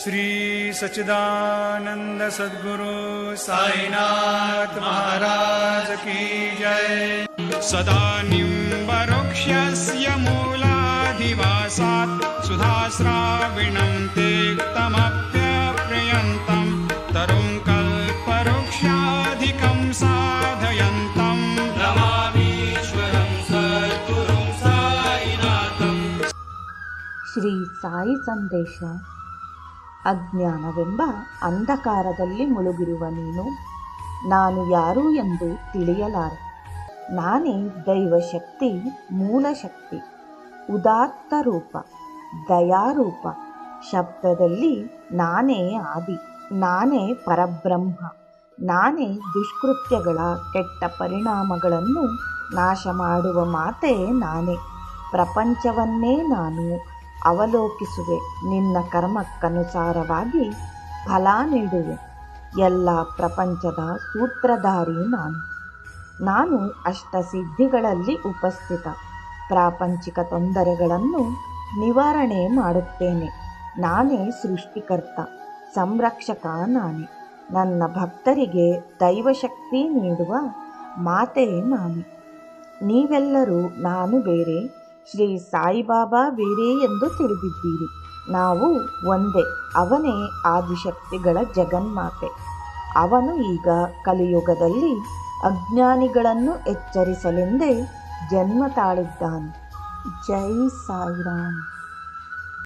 श्री सच्चिदानन्द सद्गुरु सायिनात् महाराजके जय। सदा निरुक्षस्य मूलाधिवासात् सुधाश्राविणं ते कमप्यप्रयन्तम् तरुङ्कल्पक्षाधिकम् साधयन्तम् श्री साई सन्देश ಅಜ್ಞಾನವೆಂಬ ಅಂಧಕಾರದಲ್ಲಿ ಮುಳುಗಿರುವ ನೀನು, ನಾನು ಯಾರು ಎಂದು ತಿಳಿಯಲಾರೆ. ನಾನೇ ದೈವಶಕ್ತಿ, ಮೂಲಶಕ್ತಿ, ಉದಾತ್ತ ರೂಪ, ದಯಾರೂಪ. ಶಬ್ದದಲ್ಲಿ ನಾನೇ ಆದಿ, ನಾನೇ ಪರಬ್ರಹ್ಮ, ನಾನೇ ದುಷ್ಕೃತ್ಯಗಳ ಕೆಟ್ಟ ಪರಿಣಾಮಗಳನ್ನು ನಾಶ ಮಾಡುವ ಮಾತೆ ನಾನೇ. ಪ್ರಪಂಚವನ್ನೇ ನಾನು ಅವಲೋಕಿಸುವೆ. ನಿನ್ನ ಕರ್ಮಕ್ಕನುಸಾರವಾಗಿ ಫಲ ನೀಡುವೆ. ಎಲ್ಲ ಪ್ರಪಂಚದ ಸೂತ್ರಧಾರಿ ನಾನು. ನಾನು ಅಷ್ಟಸಿದ್ಧಿಗಳಲ್ಲಿ ಉಪಸ್ಥಿತ. ಪ್ರಾಪಂಚಿಕ ತೊಂದರೆಗಳನ್ನು ನಿವಾರಣೆ ಮಾಡುತ್ತೇನೆ. ನಾನೇ ಸೃಷ್ಟಿಕರ್ತ, ಸಂರಕ್ಷಕ ನಾನೇ. ನನ್ನ ಭಕ್ತರಿಗೆ ದೈವಶಕ್ತಿ ನೀಡುವ ಮಾತೆ ನಾನು. ನೀವೆಲ್ಲರೂ ನಾನು ಬೇರೆ ಶ್ರೀ ಸಾಯಿಬಾಬಾ ಬೇರೆ ಎಂದು ತಿಳಿದಿದ್ದೀರಿ. ನಾವು ಒಂದೇ, ಅವನೇ ಆದಿಶಕ್ತಿಗಳ ಜಗನ್ಮಾತೆ. ಅವನು ಈಗ ಕಲಿಯುಗದಲ್ಲಿ ಅಜ್ಞಾನಿಗಳನ್ನು ಎಚ್ಚರಿಸಲೆಂದೇ ಜನ್ಮ ತಾಳಿದ್ದಾನೆ. ಜೈ ಸಾಯಿರಾಮ್.